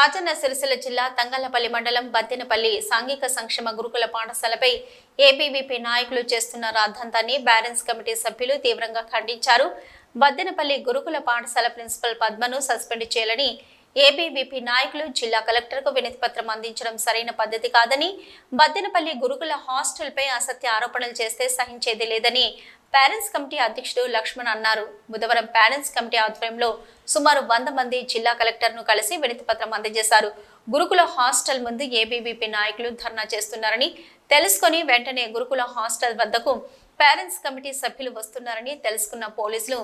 రాజన్న సిరిసిల్ల జిల్లా తంగళ్ళపల్లి మండలం బద్దెనపల్లి సాంఘిక సంక్షేమ గురుకుల పాఠశాలపై ఏబీవీపీ నాయకులు చేస్తున్న రాద్ధాంతాన్ని బ్యారెన్స్ కమిటీ సభ్యులు తీవ్రంగా ఖండించారు. బద్దెనపల్లి గురుకుల పాఠశాల ప్రిన్సిపల్ పద్మను సస్పెండ్ చేయాలని ఏబీవీపీ నాయకులు జిల్లా కలెక్టర్కు వినతి పత్రం అందించడం సరైన పద్ధతి కాదని బద్దెనపల్లి గురుకుల హాస్టల్పై అసత్య ఆరోపణలు చేస్తే సహించేది లేదని పేరెంట్స్ కమిటీ అధ్యక్షుడు లక్ష్మణ్ అన్నారు. బుధవారం పేరెంట్స్ కమిటీ ఆధ్వర్యంలో సుమారు వంద మంది జిల్లా కలెక్టర్ను కలిసి వినతిపత్రం అందజేశారు. గురుకుల హాస్టల్ ముందు ఏబీవీపీ నాయకులు ధర్నా చేస్తున్నారని తెలుసుకొని వెంటనే గురుకుల హాస్టల్ వద్దకు పేరెంట్స్ కమిటీ సభ్యులు వస్తున్నారని తెలుసుకున్న పోలీసులు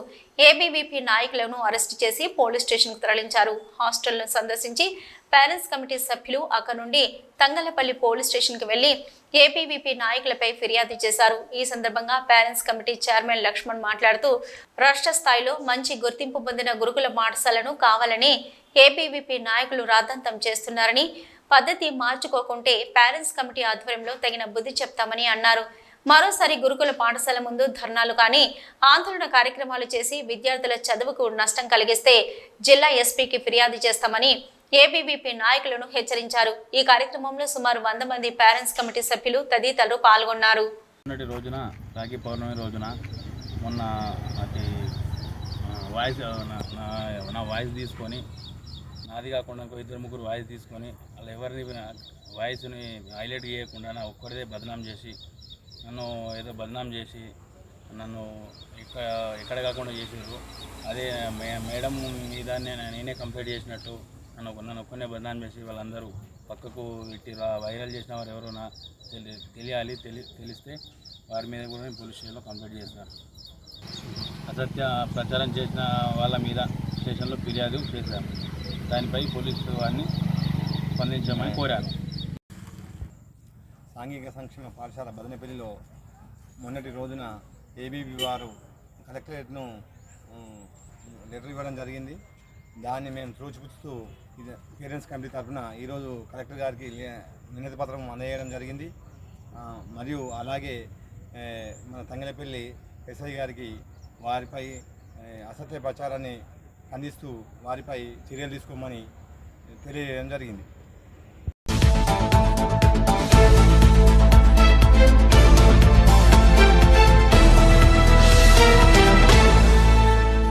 ఏబీవీపీ నాయకులను అరెస్టు చేసి పోలీస్ స్టేషన్కు తరలించారు. హాస్టల్ను సందర్శించి పేరెంట్స్ కమిటీ సభ్యులు అక్కడ నుండి తంగలపల్లి పోలీస్ స్టేషన్కి వెళ్ళి ఏపీవీపీ నాయకులపై ఫిర్యాదు చేశారు. ఈ సందర్భంగా పేరెంట్స్ కమిటీ చైర్మన్ లక్ష్మణ్ మాట్లాడుతూ రాష్ట్ర స్థాయిలో మంచి గుర్తింపు పొందిన గురుకుల పాఠశాలను కావాలని ఏపీవీపీ నాయకులు రాద్ధాంతం చేస్తున్నారని పద్ధతి మార్చుకోకుంటే పేరెంట్స్ కమిటీ ఆధ్వర్యంలో తగిన బుద్ధి చెప్తామని అన్నారు. మరోసారి గురుకుల పాఠశాల ముందు ధర్నాలు కానీ ఆందోళన కార్యక్రమాలు చేసి విద్యార్థుల చదువుకు నష్టం కలిగిస్తే జిల్లా ఎస్పీకి ఫిర్యాదు చేస్తామని ఏబీవీపీ నాయకులను హెచ్చరించారు. ఈ కార్యక్రమంలో సుమారు వంద మంది పేరెంట్స్ కమిటీ సభ్యులు తదితరులు పాల్గొన్నారు. రోజున రాఖీ పౌర్ణమి రోజున మొన్న వాయిస్ నా- నా వాయిస్ తీసుకొని నాది కాకుండా ఇంకో ఇద్దరు ముగ్గురు వాయిస్ తీసుకొని వాళ్ళు ఎవరిని వాయిస్ని హైలైట్ చేయకుండా నా ఒక్కరిదే బదనాం చేసి నన్ను ఏదో బదనాం చేసి నన్ను ఇక్కడ ఎక్కడ కాకుండా చేసిండ్రు. అదే మే మేడం మీద నేనే కంప్లైంట్ చేసినట్టు నన్ను నన్ను ఒక్కనే బదనాం చేసి వాళ్ళందరూ పక్కకు పెట్టి వైరల్ చేసిన వారు ఎవరైనా తెలి తెలియాలి తెలి తెలిస్తే వారి మీద కూడా నేను పోలీస్ స్టేషన్లో కంప్లైంట్ చేశాను అసత్య ప్రచారం చేసిన వాళ్ళ మీద స్టేషన్లో ఫిర్యాదు చేశాను. దానిపై పోలీసు వారిని స్పందించమని కోరాను. సాంఘిక సంక్షేమ పాఠశాల బదనపల్లిలో మొన్నటి రోజున ఏబీబీ వారు కలెక్టరేట్ను లెటర్ ఇవ్వడం జరిగింది. దాన్ని మేము త్రోచిపుచ్చుతూ ఇది పేరెంట్స్ కమిటీ తరఫున ఈరోజు కలెక్టర్ గారికి లే- వినతి పత్రం అందజేయడం జరిగింది. మరియు అలాగే మన తంగలపల్లి ఎస్ఐ గారికి వారిపై అసత్య ప్రచారాన్ని ఖండిస్తూ వారిపై చర్యలు తీసుకోమని తెలియజేయడం జరిగింది.